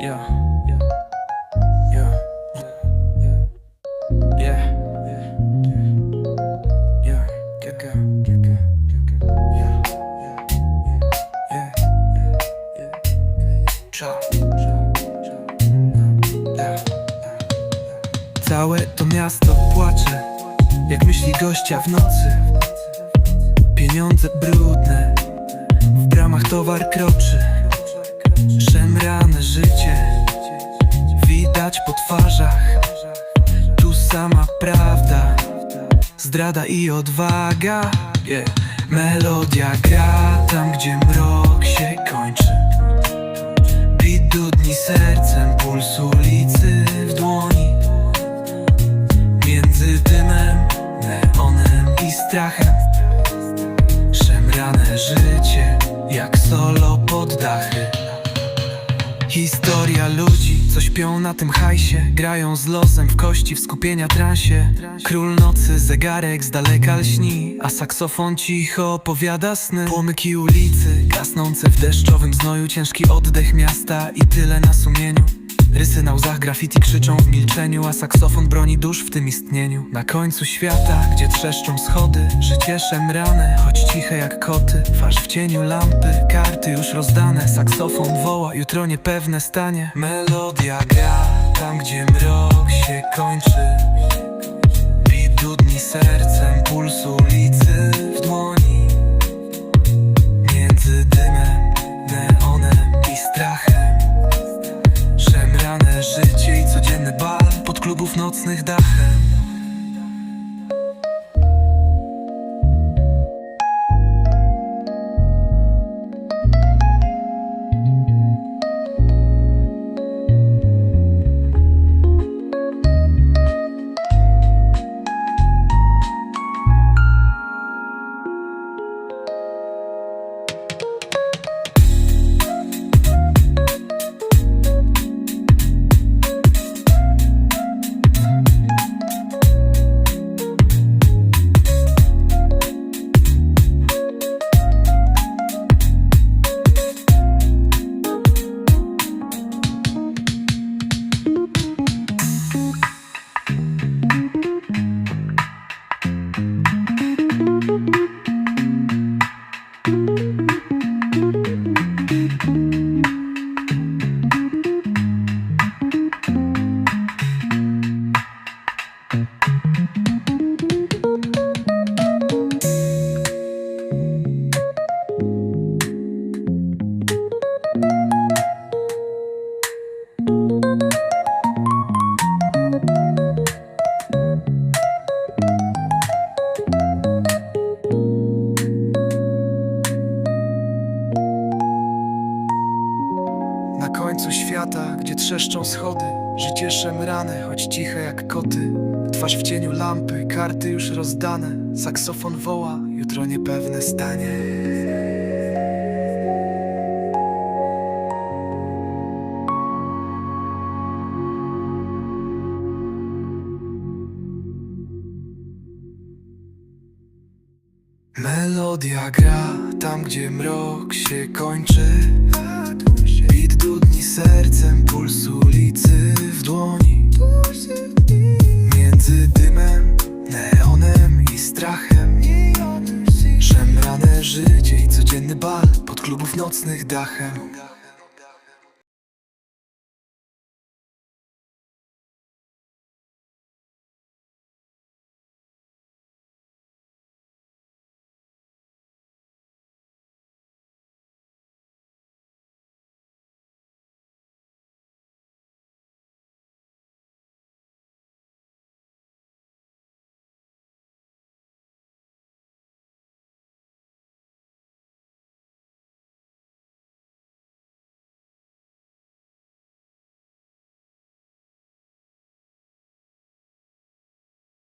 Yeah. Całe to miasto płacze, jak myśli gościa w nocy. Pieniądze brudne, w bramach towar kroczy. Szemrane życie, widać po twarzach. Tu sama prawda, zdrada i odwaga. Yeah. Melodia gra tam, gdzie mrok się kończy. Bit dudni sercem, puls ulicy w dłoni. Między dymem, neonem i strachem Szemrane życie, jak solo pod dachy Historia ludzi, co śpią na tym hajsie Grają z losem w kości w skupienia transie. Król nocy, zegarek z daleka lśni A saksofon cicho opowiada sny. Płomyki ulicy, gasnące w deszczowym znoju Ciężki oddech miasta i tyle na sumieniu Rysy na łzach graffiti krzyczą w milczeniu A saksofon broni dusz w tym istnieniu. Na końcu świata, gdzie trzeszczą schody Życie szemrane, choć ciche jak koty. Twarz w cieniu lampy, karty już rozdane. Saksofon woła, jutro niepewne stanie. Melodia gra, tam gdzie mrok się kończy. Bit dudni sercem, puls ulicy w dłoni nocnych dachem końcu świata, gdzie trzeszczą schody. Życie szemrane, choć ciche jak koty. Twarz w cieniu lampy, karty już rozdane. Saksofon woła, jutro niepewne stanie. Melodia gra tam, gdzie mrok się kończy ulicy w dłoni. Między dymem, neonem i strachem. Szemrane życie i codzienny bal Pod klubów nocnych dachem